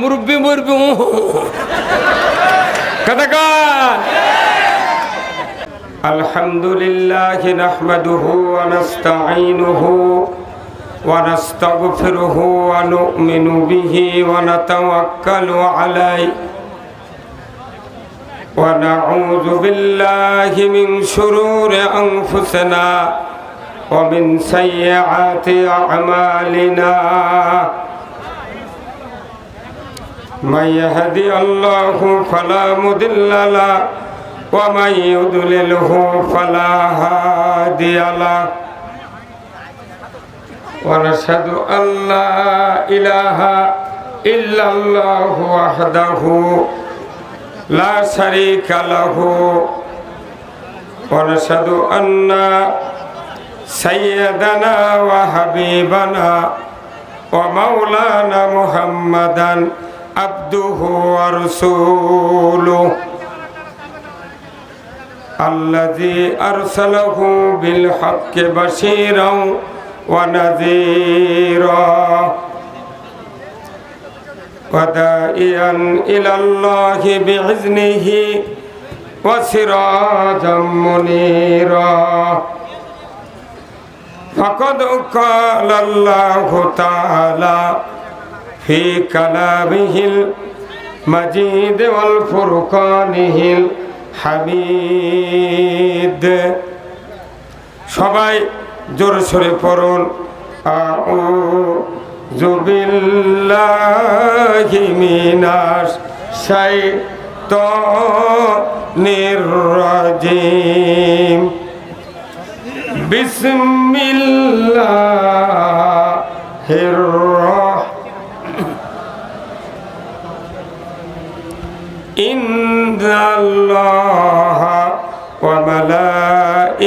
মুরব্বী মুরব্বী কথা কয় الحمد لله نحمده ونستعينه ونستغفره ونؤمن به ونتوكل عليه ونعوذ بالله من شرور أنفسنا ومن سيئات أعمالنا من يهدي الله فلا مضل له ومن يضلله فلا هادي له ونشهد أن لا إله إلا الله وحده لا شريك له ونشهد أن سيدنا وحبيبنا ومولانا محمدًا عبده ورسوله الذي أرسله بالحق بشيرا ونذيرا ودائيا إلى الله بإذنه وسراجا منيرا فقد قال الله تعالى في كلامه المجيد والفرقانه الحميد সবাই জোরে সরে পড়ুন আউযু বিল্লাহি মিনাশ শাইতানির রাজিম বিসমিল্লাহির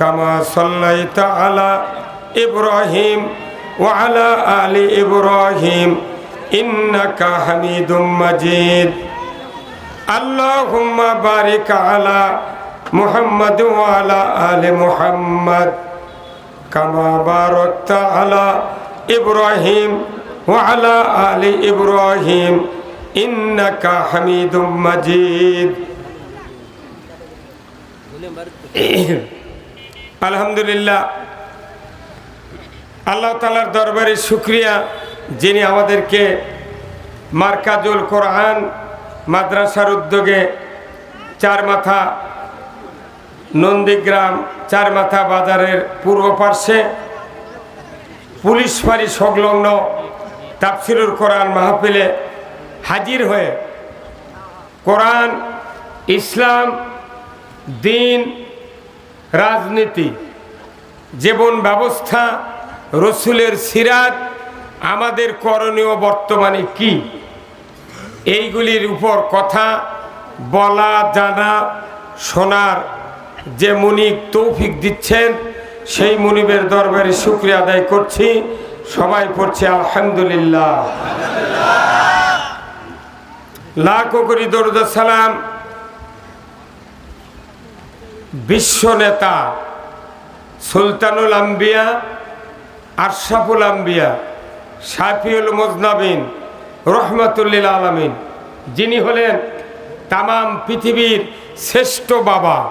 কামা সাল্লাইতা আলা ইব্রাহিম ওয়ালা আলি ইব্রাহিম ইন্নাকা হামিদুম মাজিদ। আল্লাহুম্মা বারিক আলা মুহাম্মাদ ওয়ালা আলি মুহাম্মাদ। কামা বারাকতা আলা ওয়ালা আলি ইব্রাহিম ইন্নাকা হামিদুম মাজিদ। আলহামদুলিল্লাহ। আল্লাহ তালার দরবারে শুক্রিয়া, যিনি আমাদেরকে মার্কাজুল কোরআন মাদ্রাসার উদ্যোগে চার মাথা নন্দীগ্রাম, চার মাথা বাজারের পূর্ব পার্শ্বে পুলিশ ফাঁড়ি সংলগ্ন তাফসিরুল কোরআন মাহফিলে হাজির হয়ে কোরআন, ইসলাম, দিন রাজনীতি, জীবন ব্যবস্থা, রসুলের সিরাত, আমাদের করণীয় বর্তমানে কি? এইগুলির উপর কথা বলা, জানা, শোনার যে মুনিব তৌফিক দিচ্ছেন, সেই মুনিবের দরবারে শুক্রিয়া আদায় করছি। সবাই পড়ছে আলহামদুলিল্লাহ। লাখো করি দরুদ সালাম। বিশ্ব নেতা সুলতানুল আম্বিয়া, আশরাফুল আম্বিয়া, শাফিউল মুজনাবিন, রহমতুল্লিল আলমিন। যিনি হলেন তামাম পৃথিবীর শ্রেষ্ঠ বাবা।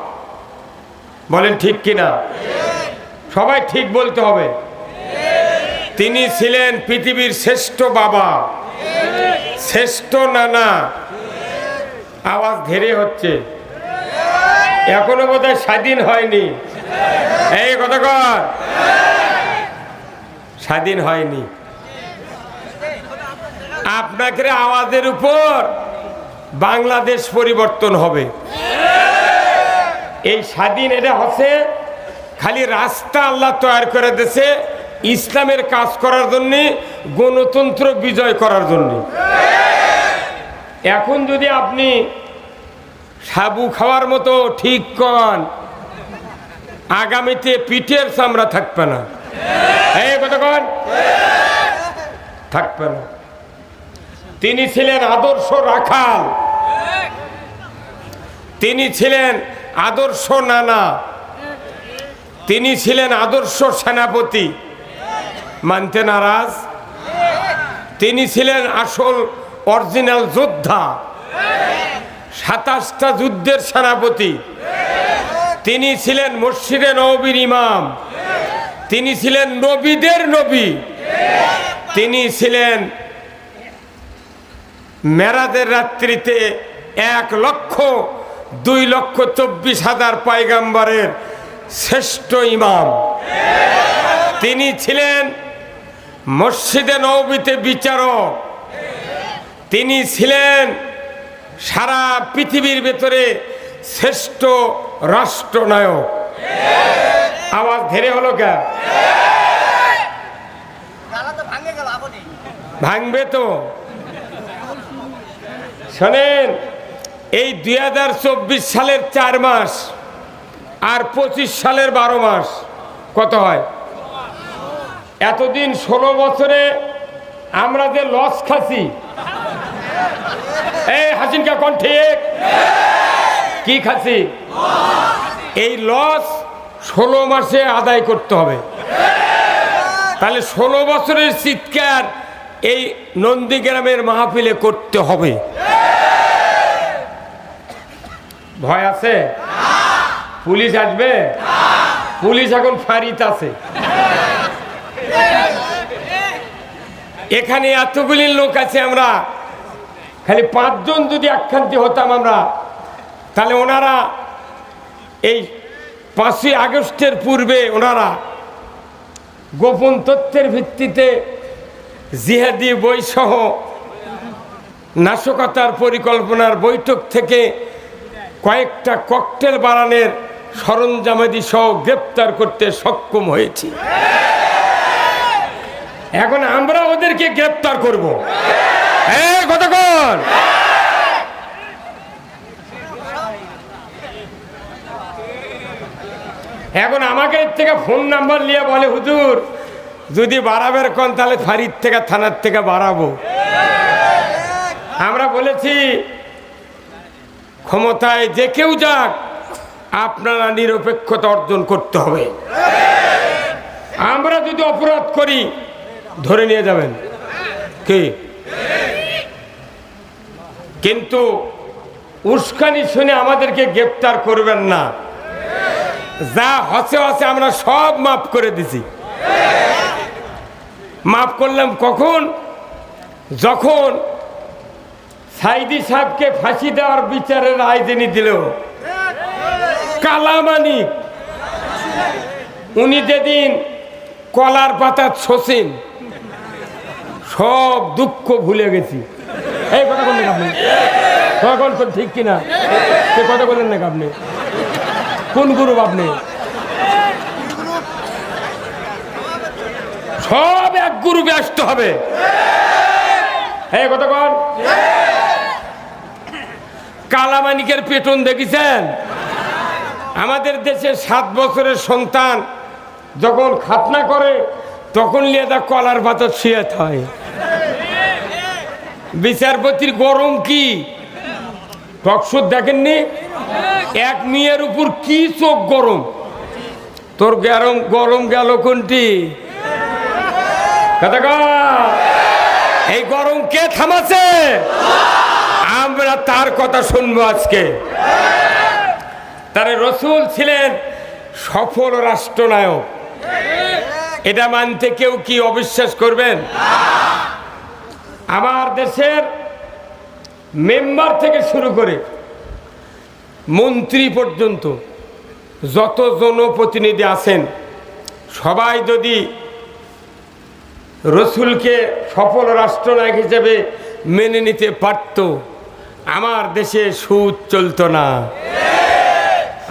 বলেন ঠিক কিনা? সবাই ঠিক বলতে হবে। তিনি ছিলেন পৃথিবীর শ্রেষ্ঠ বাবা। শ্রেষ্ঠ নানা। আওয়াজ ধীরে হচ্ছে। এখনও বোধহয় স্বাধীন হয়নি। এই কথা কর। স্বাধীন হয়নি। আপনাকে আওয়াজের উপর বাংলাদেশ পরিবর্তন হবে। এই স্বাধীন এটা হচ্ছে খালি রাস্তা আল্লাহ তৈরি করে দিয়েছে ইসলামের কাজ করার জন্যে, গণতন্ত্র বিজয় করার জন্যে। এখন যদি আপনি সাবু খাওয়ার মতো ঠিক কন। আগামীতে পিঠের চামড়া থাকবে না। থাকবে না। তিনি ছিলেন আদর্শ রাখাল। তিনি ছিলেন আদর্শ নানা। তিনি ছিলেন আদর্শ সেনাপতি। মানতে নারাজ? তিনি ছিলেন আসল অরিজিনাল যোদ্ধা। সাতাশটা যুদ্ধের সেনাপতি। তিনি ছিলেন মসজিদে নবীর ইমাম। তিনি ছিলেন নবীদের নবী। তিনি ছিলেন মেরাদের রাত্রিতে এক লক্ষ, দুই লক্ষ চব্বিশ হাজার পাইগাম্বারের শ্রেষ্ঠ ইমাম। তিনি ছিলেন মসজিদে নবীতে বিচারক। তিনি ছিলেন সারা পৃথিবীর ভেতরে শ্রেষ্ঠ রাষ্ট্রনায়ক। আওয়াজ ধীরে হলো কে? গালা তো ভাঙে গেল আপনি ভাঙবে তো। শোনেন, এই দুই হাজার চব্বিশ সালের চার মাস আর পঁচিশ সালের বারো মাস, কত হয়? এতদিন ষোলো বছরে আমরা যে লস খাচ্ছি এই হাসিনকা কোন ঠিক? কি খাসি এই লস ষোলো মাসে আদায় করতে হবে। তাহলে ষোলো বছরের চিৎকার এই নন্দীগ্রামের মাহফিলে করতে হবে। ভয় আছে? পুলিশ আসবে? পুলিশ এখন ফাঁড়িতে আছে। এখানে এতগুলি লোক আছে আমরা খালি পাঁচজন যদি একখান্তি হতাম আমরা, তাহলে ওনারা এই পাঁচই আগস্টের পূর্বে ওনারা গোপন তথ্যের ভিত্তিতে জিহাদি বইসহ নাশকতার পরিকল্পনার বৈঠক থেকে কয়েকটা ককটেল বানানের সরঞ্জামাদি সহ গ্রেপ্তার করতে সক্ষম হয়েছি। এখন আমরা ওদেরকে গ্রেপ্তার করব। এই কতক্ষণ এখন আমাকে এর থেকে ফোন নাম্বার নিয়ে বলে, হুজুর, যদি বাড়াবের কন, তাহলে ফাঁড়ির থেকে, থানার থেকে বাড়াবো। আমরা বলেছি, ক্ষমতায় যে কেউ যাক, আপনারা নিরপেক্ষতা অর্জন করতে হবে। আমরা যদি অপরাধ করি, ধরে নিয়ে যাবেন। কি? কিন্তু উস্কানি শুনে আমাদেরকে গ্রেপ্তার করবেন না। যা হসে হসে আমরা সব মাফ করে দিছি। মাফ করলাম কখন? যখন সাইদি সাহেবকে ফাঁসি দেওয়ার বিচারের রায় যিনি দিল কালামানিক উনি যেদিন কলার পাতা শোষেন সব দুঃখ ভুলে গেছি। এই কথা বললেন আপনি? তখন তো ঠিক কিনা? সে কথা বললেন না আপনি? কোন গ্রুপ আপনি? সব এক গ্রুপে আসতে হবে। কথা কন কালামানিকের পেটন দেখেছেন? আমাদের দেশে সাত বছরের সন্তান যখন খাতনা করে তখন তা কলার পাতা শুয়ে হয় বিচারপতির গরম কি? টকশোর দেখেননি? এক মেয়ের উপর কি চোখ গরম? তোর গরম গরম গেল কোনটি। এই গরম কে থামাছে? আমরা তার কথা শুনব আজকে। তার রসুল ছিলেন সফল রাষ্ট্রনায়ক। এটা মানতে কেউ কি অবিশ্বাস করবেন? আমার দেশের মেম্বার থেকে শুরু করে মন্ত্রী পর্যন্ত যত জনপ্রতিনিধি আছেন, সবাই যদি রসুলকে সফল রাষ্ট্রনায়ক হিসেবে মেনে নিতে পারত, আমার দেশে সুদ চলতো না।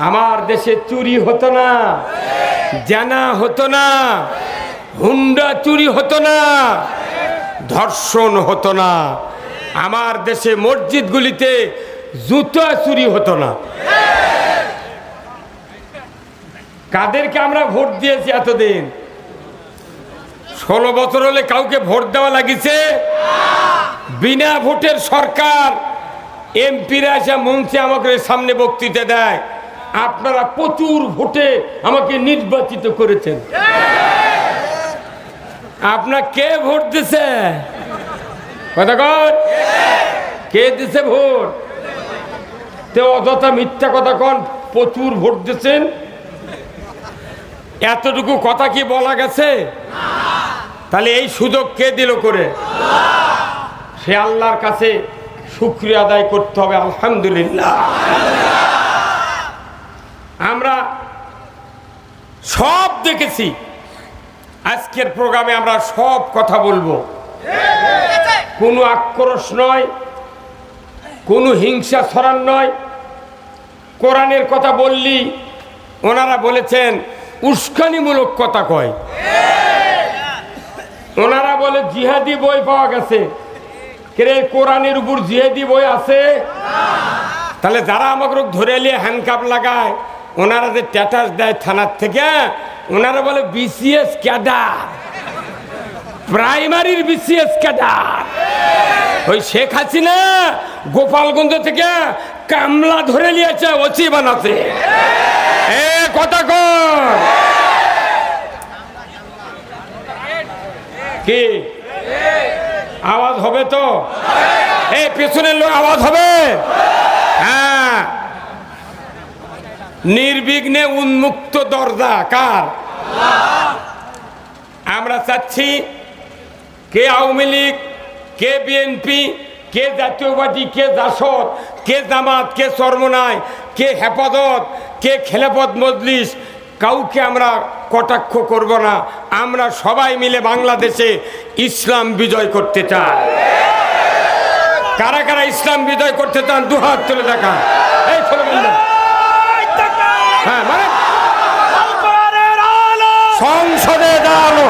আমার দেশে চুরি হতো না। জানা হতো না। হুন্ডা চুরি হতো না, ধর্ষণ হতো না। আমার দেশে মসজিদগুলিতে জুতো চুরি হতো না। কাদেরকে আমরা ভোট দিয়েছি এতদিন? ষোলো বছর হলে কাউকে ভোট দেওয়া লাগিছে? বিনা ভোটের সরকার এমপিরা এসে মঞ্চে আমাকে সামনে বক্তৃতা দেয়। আপনারা প্রচুর ভোটে আমাকে নির্বাচিত করেছেন। আপনার কে ভোট দিছে? কথা কে দিছে ভোট? তে অযথা মিথ্যা কথা কন, প্রচুর ভোট দিচ্ছেন এতটুকু কথা কি বলা গেছে? তাহলে এই সুযোগ কে দিল করে? সে আল্লাহর কাছে শুক্রিয়া আদায় করতে হবে, আলহামদুলিল্লাহ। আমরা সব দেখেছি আজকের প্রোগ্রামে আমরা সব কথা বলব। কোনো আক্রোশ নয়, কোনো হিংসা ছড়ান নয়। কোরআনের কথা বললি, ওনারা বলেছেন, উস্কানিমূলক কথা কয়। ওনারা বলে, জিহাদি বই পাওয়া গেছে। কে কোরআনের উপর জিহাদি বই আছে? তাহলে যারা আমাকে ধরে নিয়ে হ্যান্ডকাপ লাগায়, ওনারা যে স্ট্যাটাস দেয় থানার থেকে ওনারা বলে বিসিএস ক্যাডার প্রাইমারির বিসিএস ক্যাডার ওই শেখ হাসিনা গোপালগঞ্জ থেকে কামলা ধরে নিয়েছে ওচি বানাতে। এ, কথা কর কি? আওয়াজ হবে তো? এই পেছনের লোক আওয়াজ হবে? নির্বিঘ্নে উন্মুক্ত দরজা, কার? আমরা চাচ্ছি কে আওয়ামী লীগ, কে বিএনপি, কে জাতীয়বাদী, কে জাসদ, কে জামাত, কে চর্মনায় কে হেফাজত, কে খেলাপথ মজলিস, কাউকে আমরা কটাক্ষ করব না। আমরা সবাই মিলে বাংলাদেশে ইসলাম বিজয় করতে চাই। কারা কারা ইসলাম বিজয় করতে চান, দুহাত তুলে দেখা এই ছেলে বললেন হ্যাঁ মানে সংসদে দাঁড়ানো।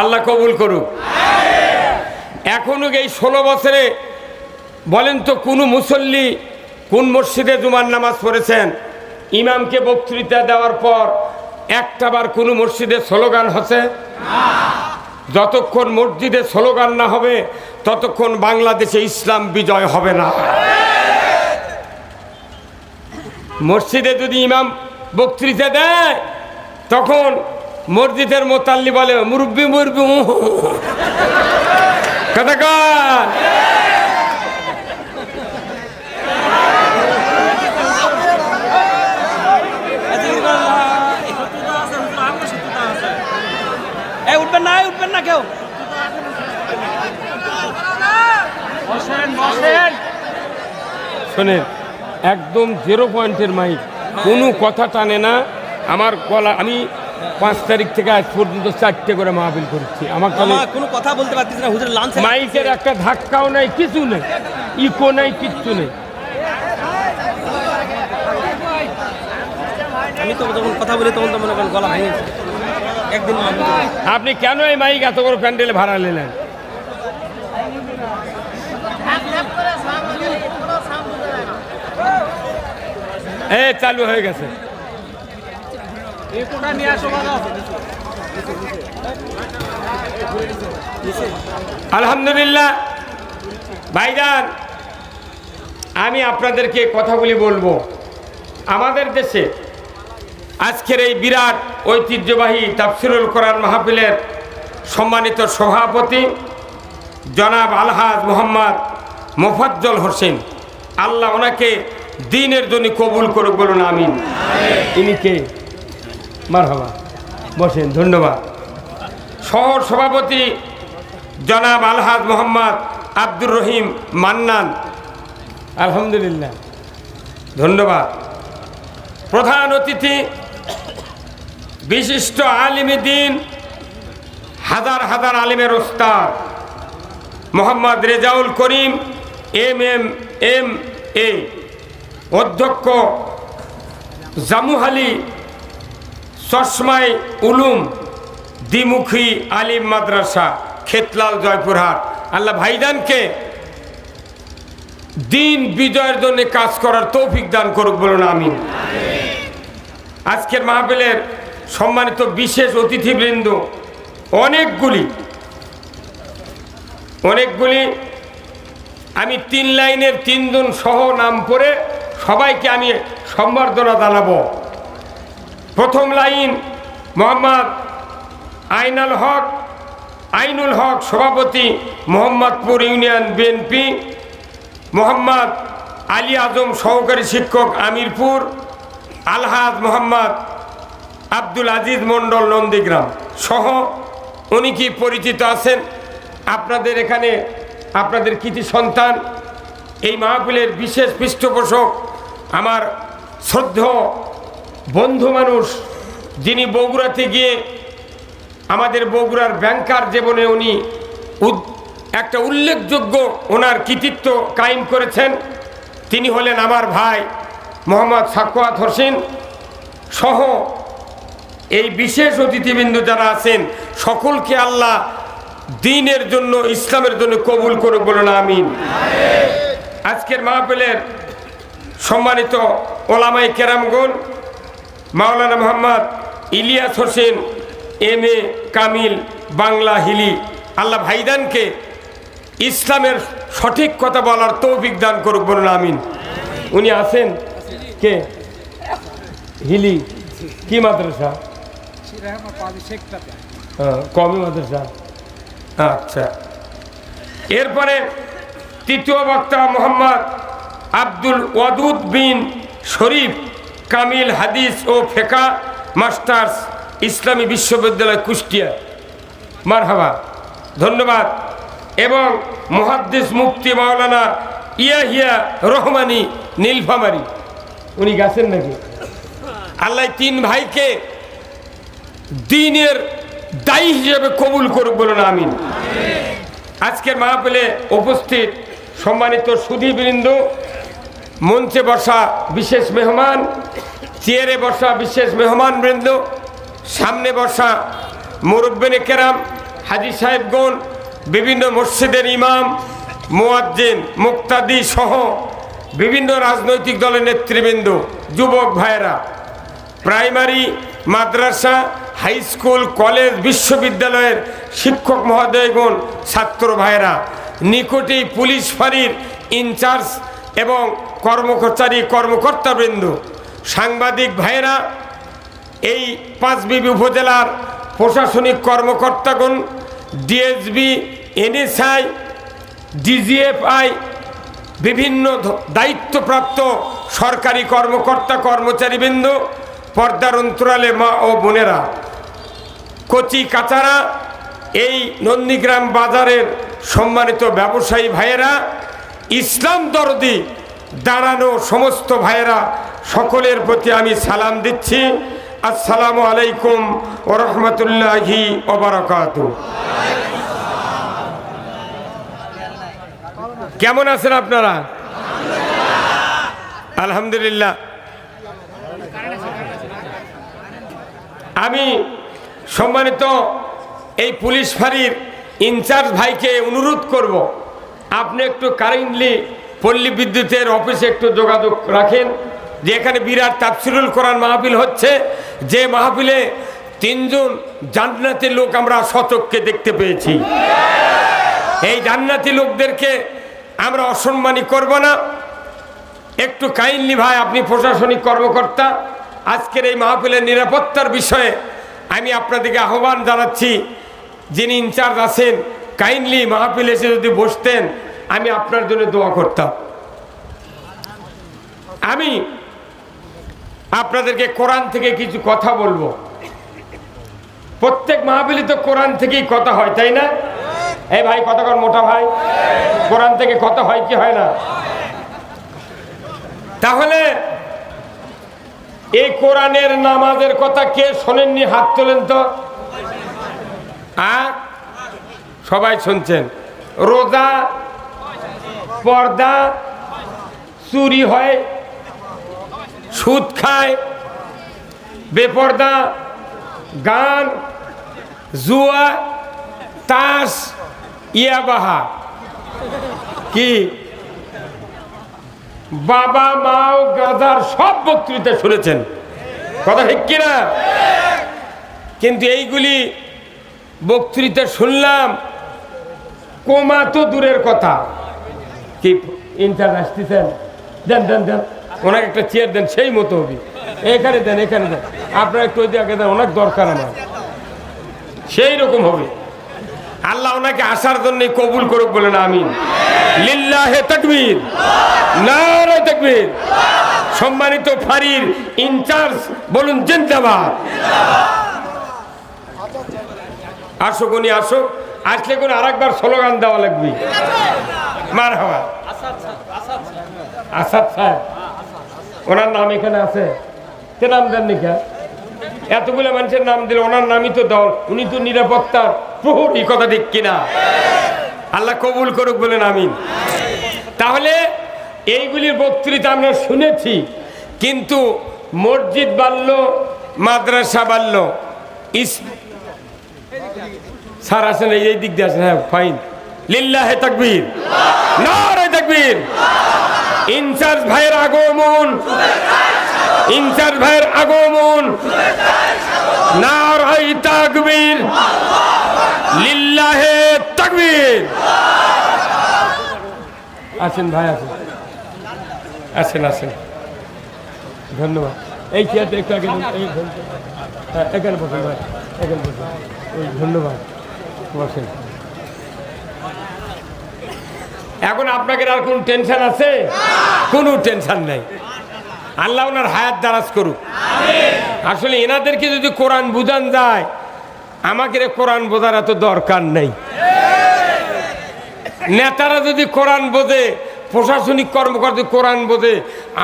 আল্লাহ কবুল করুক। এখনও এই ষোলো বছরে বলেন তো কোনো মুসল্লি কোন মসজিদে জুমার নামাজ পড়েছেন? ইমামকে বক্তৃতা দেওয়ার পর একটাবার কোনো মসজিদে স্লোগান হচ্ছে? যতক্ষণ মসজিদে স্লোগান না হবে, ততক্ষণ বাংলাদেশে ইসলাম বিজয় হবে না। মসজিদে যদি ইমাম বক্তৃতা দেয়, তখন মসজিদের মোতাল্লি বলে, মুরব্বি মুরব্বি। কথা উঠবেন না। না কেউ? শোনেন একদম জিরো পয়েন্টের মাইক। কোনো কথা টানে না। আমার গলা আমি পাঁচ তারিখ থেকে আজ পর্যন্ত চারটে করে মাহফিল করছি। আমার কোনো কথা বলতে পারতেছি না হুজুর লাঞ্চ মাইকের একটা ধাক্কাও নাই কিছু নেই। ইকো নাই কিচ্ছু নেই। আমি তো যখন কথা বলি তখন তো মনে করেন গলা ভেঙে গেছে। একদিন আপনি কেন এই মাইক এত বড় প্যান্ডেলে ভাড়া নিলেন? এ চালু হয়ে গেছে। আলহামদুলিল্লাহ। ভাইজান, আমি আপনাদেরকে কথাগুলি বলব। আমাদের দেশে আজকের এই বিরাট ঐতিহ্যবাহী তাফসিরুল কোরআন মাহফিলের সম্মানিত সভাপতি জনাব আলহাজ মোহাম্মদ মোফাজ্জল হোসেন। আল্লাহ ওনাকে দিনের জন্য কবুল করুক বলুন আমিন। ইনি কে? বসেন ধন্যবাদ। শহর সভাপতি জনাব আলহাজ মোহাম্মদ আব্দুর রহিম মান্নান। আলহামদুলিল্লাহ। ধন্যবাদ। প্রধান অতিথি বিশিষ্ট আলিমী দিন, হাজার হাজার আলিমের ওস্তাদ Mohammad Rezaul Karim, M M M A, অধ্যক্ষ জামুহালি চশমাই উলুম, দ্বিমুখী আলিম মাদ্রাসা, খেতলাল, জয়পুরহাট। আল্লাহ ভাইদানকে দিন বিজয়ের জন্য কাজ করার তৌফিক দান করুক বলুন আমি আজকের মাহফিলের সম্মানিত বিশেষ অতিথিবৃন্দ, অনেকগুলি অনেকগুলি, আমি তিন লাইনের তিনজন সহ নাম পড়ে সবাইকে আমি সম্বর্ধনা জানাব। প্রথম লাইন, মোহাম্মদ আইনাল হক, আইনুল হক সভাপতি মোহাম্মদপুর ইউনিয়ন বিএনপি, মোহাম্মদ আলী আজম সহকারী শিক্ষক আমিরপুর, আলহাজ মোহাম্মদ আব্দুল আজিজ মণ্ডল নন্দীগ্রাম সহ উনি কি পরিচিত আছেন? আপনাদের এখানে আপনাদের কৃতি সন্তান? এই মাহফিলের বিশেষ পৃষ্ঠপোষক, আমার শ্রদ্ধ বন্ধু মানুষ, যিনি বগুড়াতে গিয়ে আমাদের বগুড়ার ব্যাংকার জীবনে উনি একটা উল্লেখযোগ্য ওনার কৃতিত্ব কায়েম করেছেন। তিনি হলেন আমার ভাই মোহাম্মদ সাকোয়াত হোসেন সহ এই বিশেষ অতিথিবৃন্দ যারা আছেন সকলকে আল্লাহ দিনের জন্য ইসলামের জন্য কবুল করে বলুন আমিন। আজকের মাহফিলের সম্মানিত ওলামাই কেরামগুন মাওলানা মোহাম্মদ ইলিয়াস হোসেন এম এ কামিল বাংলা হিলি আল্লাহ ভাইদানকে ইসলামের সঠিক কথা বলার তৌফিক দান করুক বলুন আমিন। উনি আছেন কে? হিলি। কি মাদ্রাসা? হ্যাঁ, মাদ্রাসা আচ্ছা। এরপরে তৃতীয় বক্তা মোহাম্মদ আব্দুল ওয়াদুদ বিন শরীফ কামিল হাদিস ও ফেকা মাস্টার্স ইসলামী বিশ্ববিদ্যালয় কুষ্টিয়া। মারহাবা। ধন্যবাদ। এবং মহাদ্দিস মুক্তি মাওলানা ইয়াহিয়া রহমানি নীলফামারি। উনি গেছেন নাকি? আল্লাহ তিন ভাইকে দিনের দায়ী হিসেবে কবুল করুক বলুন, আমিন। আজকের মাহফিলে উপস্থিত সম্মানিত সুধীবৃন্দ, মঞ্চে বসা বিশেষ মেহমান, চেয়ারে বসা বিশেষ মেহমান বৃন্দ, সামনে বসা মুরব্বিনে কেরাম, হাজি সাহেবগণ, বিভিন্ন মসজিদের ইমাম, মোয়াজ্জিন, মুক্তাদি সহ বিভিন্ন রাজনৈতিক দলের নেতৃবৃন্দ, যুবক ভাইয়েরা, primary madrasa high school college বিশ্ববিদ্যালয়ের শিক্ষক মহোদয়গণ, ছাত্র ভাইয়েরা নিকটেই পুলিশ ফাঁড়ির ইনচার্জ এবং কর্মচারী কর্মকর্তাবৃন্দ, সাংবাদিক ভাইয়েরা, এই পাঁচবিবি উপজেলার প্রশাসনিক কর্মকর্তাগণ ডিএসবি এনএসআই ডিজিএফআই বিভিন্ন দায়িত্বপ্রাপ্ত সরকারি কর্মকর্তা কর্মচারীবৃন্দ পর্দার অন্তরালে মা ও বোনেরা, কচি কাচারা, এই নন্দীগ্রাম বাজারের সম্মানিত ব্যবসায়ী ভাইয়েরা, ইসলাম দরদি দাঁড়ানো সমস্ত ভাইয়েরা, সকলের প্রতি আমি সালাম দিচ্ছি। আসসালামু আলাইকুম ও রহমতুল্লাহি ওবরাকাত কেমন আছেন আপনারা? আলহামদুলিল্লাহ। আমি সম্মানিত এই পুলিশ ফাঁড়ির ইনচার্জ ভাইকে অনুরোধ করব, আপনি একটু কারেন্টলি পল্লী বিদ্যুতের অফিসে একটু যোগাযোগ রাখেন, যে এখানে বিরাট তাফসিরুল কোরআন মাহফিল হচ্ছে, যে মাহফিলে তিনজন জান্নাতি লোক আমরা শতককে দেখতে পেয়েছি। এই জান্নাতি লোকদেরকে আমরা অসম্মানী করব না। একটু কাইন্ডলি ভাই, আপনি প্রশাসনিক কর্মকর্তা আজকের এই মাহফিলের নিরাপত্তার বিষয়ে আমি আপনাদেরকে আহ্বান জানাচ্ছি। যিনি ইনচার্জ আছেন, কাইন্ডলি মাহফিল এসে যদি বসতেন, আমি আপনার জন্য দোয়া করতাম। আমি আপনাদেরকে কোরআন থেকে কিছু কথা বলব। প্রত্যেক মাহফিলে তো কোরআন থেকেই কথা হয়, তাই না? এই ভাই, কথা কর মোটা ভাই। কোরআন থেকে কথা হয় কি হয় না? তাহলে এই কোরআনের নামাজের কথা কে শোনেননি? হাত তোলেন তো। আর? সবাই শুনছেন। রোজা, পর্দা, চুরি হয়, সুদ খায়, বেপর্দা, গান, জুয়া, তাস, ইয়াবাহা। কি? বাবা মাও গাদার সব বক্তৃতা শুনেছেন। কথা ঠিক কিনা? কিন্তু এইগুলি বক্তৃতা শুনলাম, কোমা তো দূরের কথা। কি ইন্টার আসতেছেন? দেন দেন দেন, ওনাকে একটা চেয়ার দেন, সেই মতো হবে। এখানে দেন এখানে দেন। আপনার একটু ওই আগে দেন অনেক দরকার আমার। সেই রকম হবে। আল্লাহ ওনাকে আসার জন্য কবুল করুক বলেন, আমিন। লিল্লাহে তাকবীর। সম্মানিত ফারির ইনচার্জ বলুন, জিন্দাবাদ। আসো উনি আসো। আসলে কোন আরেকবার স্লোগান দেওয়া লাগবে। মার হওয়া আসাদ সাহেব ওনার নাম এখানে আছে। কে নাম দেন নি কেন? এতগুলো মানুষের নাম দিলে ওনার নামই তো দল। উনি তো নিরাপত্তার প্রহরী কথা ঠিক কিনা? আল্লাহ কবুল করুক বলেন, আমিন। তাহলে এইগুলির বক্তৃতা আমরা শুনেছি, কিন্তু মসজিদ বাড়ল, মাদ্রাসা বাড়ল। ইস স্যার আসেন, এই দিক দিয়ে আসেন হ্যাঁ ফাইন লিল্লাহে তাকবীর। নারে তাকবীর। ইনচার্জ ভাইয়ের আগমন। ইনচার্জ ভাইয়ের আগমন। নারাই তাকবীর। লিল্লাহে তাকবীর। আসেন ভাই, আসেন। আসেন আসেন। ধন্যবাদ। এই চেয়ারটা একটু আগে। হ্যাঁ এখানে বসেন ভাই, এখানে বসেন। ওই ধন্যবাদ। বসেন। এখন আপনাকে আর কোন টেনশন আছে? কোনো টেনশন নেই। আল্লাহ ওনার হায়াত দারাজ করুক। আসলে এনাদেরকে যদি কোরআন বুঝান যায়, আমাকে কোরআন বোঝার এত দরকার নেই। নেতারা যদি কোরআন বোঝে প্রশাসনিক কর্মকর্তা কোরআন বোঝে,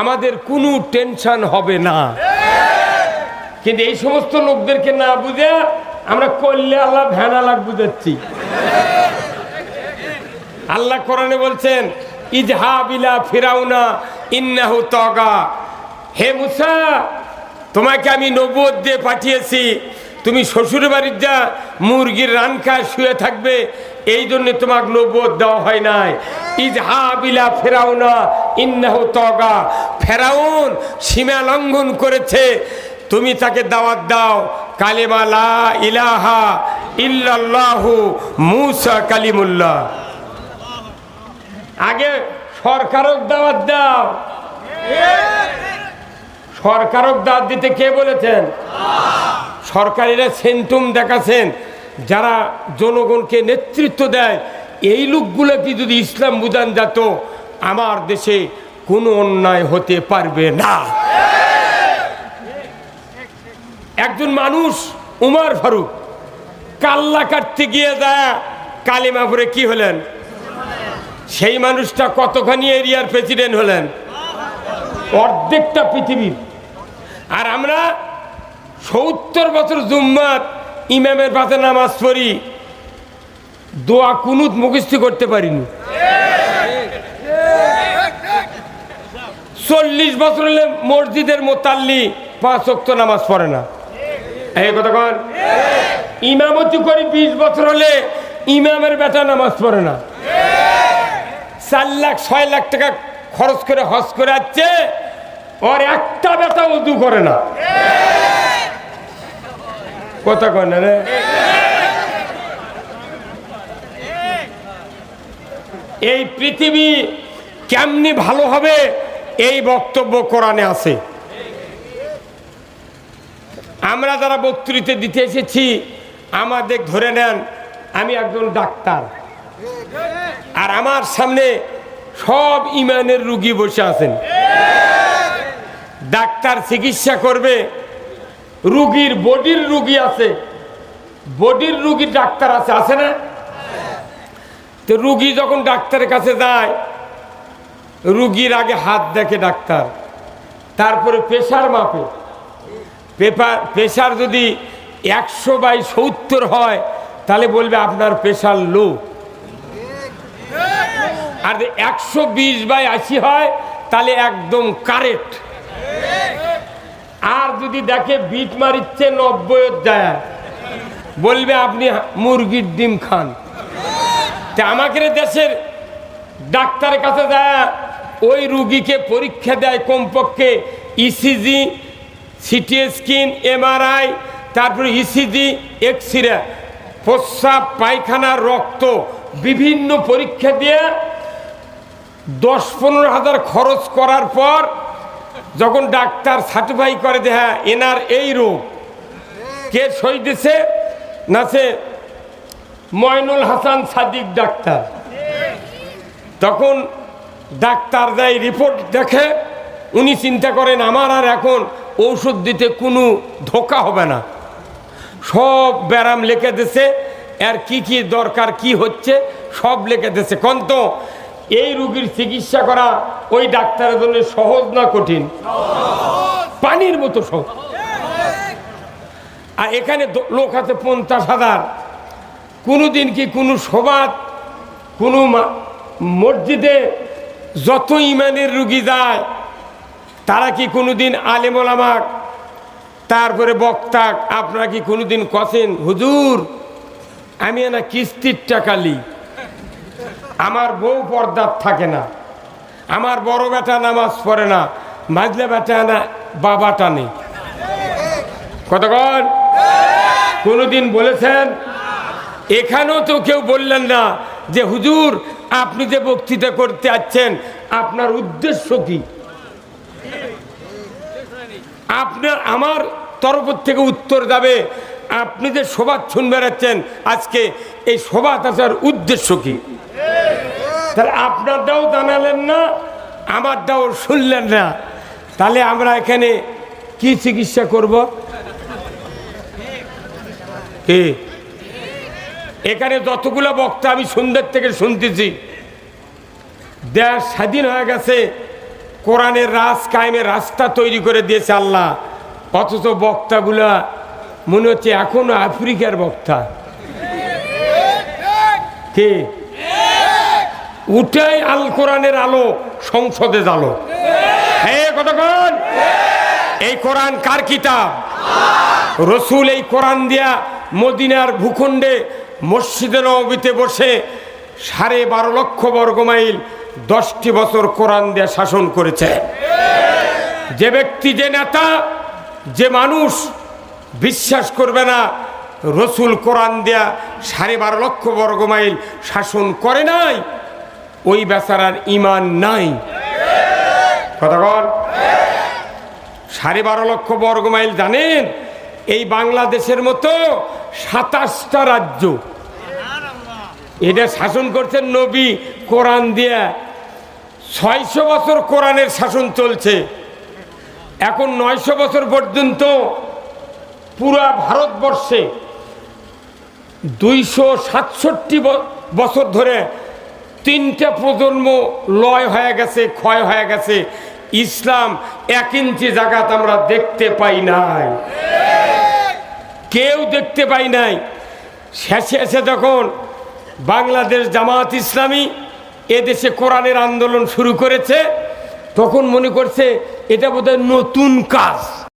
আমাদের কোনো টেনশন হবে না। কিন্তু এই সমস্ত লোকদেরকে না বুঝে আমরা করলে আল্লাহ ভ্যানা লাগ বুঝাচ্ছি। আল্লাহ কোরআনে বলছেন ইজহাবিলা ফিরাউনা ইন্নাহু তগা। হে মুসা, তোমাকে আমি নবুয়ত দিয়ে পাঠিয়েছি। তুমি শ্বশুর বাড়ির যা মুরগির রান খায় শুয়ে থাকবে এই জন্য তোমাকে নবুয়ত দেওয়া হয় নাই। ইজহাবিলা ফেরাউনা, ইন্নাহু তগা। ফেরাউন সীমা লঙ্ঘন করেছে। তুমি তাকে দাওয়াত দাও। কালেমা লা ইলাহা ইল্লাল্লাহু মুসা কালিমুল্লাহ। আগে সরকারক দাওয়াত দাও। সরকারক দাওয়াত দিতে কে বলেছেন? সরকারিরা সেন্টুম দেখাছেন। যারা জনগণকে নেতৃত্ব দেয়, এই লোকগুলো কি যদি ইসলাম বুঝান যেত, আমার দেশে কোনো অন্যায় হতে পারবে না। একজন মানুষ, উমার ফারুক কাল্লা কাটতে গিয়ে যায় কালিমাপুরে কি হলেন? সেই মানুষটা কতখানি এরিয়ার প্রেসিডেন্ট হলেন? অর্ধেকটা পৃথিবীর। আর আমরা সত্তর বছর জুম্মাত ইমামের পাশে নামাজ পড়ি, দোয়া কুনুত মুখস্থ করতে পারিনি। চল্লিশ বছর হলে মসজিদের মোতাল্লি পাঁচ অক্ত নামাজ পড়ে না। এই কথা কন। ইমামতি করি বিশ বছর হলে ইমামের বেটা নামাজ পড়ে না। চার লাখ, ছয় লাখ টাকা খরচ করে হজ করে আসছে, ওর একটা বেটা উদু করে না। কথা কয় না রে? এই পৃথিবী কেমনি ভালো হবে? এই বক্তব্য কোরআনে আছে। আমরা যারা বক্তৃতা দিতে এসেছি, আমাদের ধরে নেন, আমি একজন ডাক্তার। আর আমার সামনে সব ইমানের রুগী বসে আছেন। ডাক্তার চিকিৎসা করবে রুগীর বডির রুগী আছে। বডির রুগী ডাক্তার আছে আছে না? তো রুগী যখন ডাক্তারের কাছে যায়, রুগীর আগে হাত দেখে ডাক্তার, তারপরে প্রেশার মাপে। পেপার, প্রেশার যদি একশো বাই সত্তর হয়, তাহলে বলবে আপনার প্রেশার লো। আর একশো বিশ বাই আশি হয়, তাহলে একদম কারেক্ট। আর যদি দেখে বিট মারিচ্ছে নব্বই যায় বলবে আপনি মুরগির ডিম খান। তা আমাকে দেশের ডাক্তারের কাছে যায় ওই রুগীকে পরীক্ষা দেয় কমপক্ষে ইসিজি সিটি স্ক্যান এমআরআই তারপরে ইসিজি এক্স রে প্রস্রাব, পায়খানা, রক্ত, বিভিন্ন পরীক্ষা দিয়ে দশ পনেরো হাজার খরচ করার পর যখন ডাক্তার সার্টিফাই করে যে হ্যাঁ এনার এই রোগ, কে সই দিছে? না সে ময়নুল হাসান সাদিক ডাক্তার। তখন ডাক্তার দেয় রিপোর্ট দেখে, উনি চিন্তা করেন, আমার আর এখন ঔষধ দিতে কোনো ধোকা হবে না। সব ব্যারাম লিখে দিছে আর কি কি দরকার, কি হচ্ছে, সব লিখে দিছে। কন্ত এই রুগীর চিকিৎসা করা ওই ডাক্তারের জন্য সহজ না কঠিন? পানির মতো সহজ। আর এখানে লোক আছে পঞ্চাশ হাজার। কোনোদিন কি কোনো সবাদ কোনো মসজিদে যত ইমানের রুগী যায়, তারা কি কোনো কোনোদিন আলেমলামাক তারপরে বক্তাক আপনারা কি কোনোদিন কছেন? হুজুর, আমি না কিস্তির টাকালি আমার বউ পর্দার থাকে না। আমার বড় বেটা নামাজ পড়ে না, মাঝলে বেটা না, বাবা টানে। কতক্ষণ কোনোদিন বলেছেন? এখানেও তো কেউ বললেন না যে, হুজুর, আপনি যে বক্তৃতা করতে যাচ্ছেন আপনার উদ্দেশ্য কি? আপনার, আমার তরফ থেকে উত্তর যাবে আপনি যে সভা শুন বেড়াচ্ছেন আজকে এই সভা আসার উদ্দেশ্য কি? তাহলে আপনারটাও জানালেন না, আমারটাও শুনলেন না। তাহলে আমরা এখানে কি চিকিৎসা করব? কি? এখানে যতগুলো বক্তা আমি সুন্দর থেকে শুনতেছি। দেশ স্বাধীন হয়ে গেছে, কোরআনের রাজ কায়েমের রাস্তা তৈরি করে দিয়েছে আল্লাহ। অথচ বক্তাগুলা মনে হচ্ছে এখনও আফ্রিকার বক্তা। কে? উঠাই আল কোরআনের আলো, সংসদে জালো কতক্ষণ? এই কোরআন কার কিতাব? রসুল এই কোরআন দিয়া মদিনার ভূখণ্ডে মসজিদে নবীতে বসে সাড়ে বারো লক্ষ বর্গমাইল দশটি বছর কোরআন দিয়ে শাসন করেছে। যে ব্যক্তি, যে নেতা, যে মানুষ বিশ্বাস করবে না, রসুল কোরআন দেয়া সাড়ে বারো লক্ষ বর্গমাইল শাসন করে নাই, ওই বেচারার ইমান নাই। কথা বল সাড়ে বারো লক্ষ বর্গমাইল জানেন, এই বাংলাদেশের মতো সাতাশটা রাজ্য, এটা শাসন করছেন নবী কোরআন দিয়া, ছয়শো বছর কোরআনের শাসন চলছে, এখন নয়শো বছর পর্যন্ত পুরা ভারতবর্ষে দুইশো সাতষট্টি বছর ধরে তিনটা প্রজন্ম লয় হয়ে গেছে, ক্ষয় হয়ে গেছে। ইসলাম এক ইঞ্চি জায়গাত আমরা দেখতে পাই নাই। কেউ দেখতে পাই নাই। শেষে এসে তখন বাংলাদেশ জামাত ইসলামী এদেশে কোরআনের আন্দোলন শুরু করেছে, তখন মনে করছে এটা বোধহয় নতুন কাজ।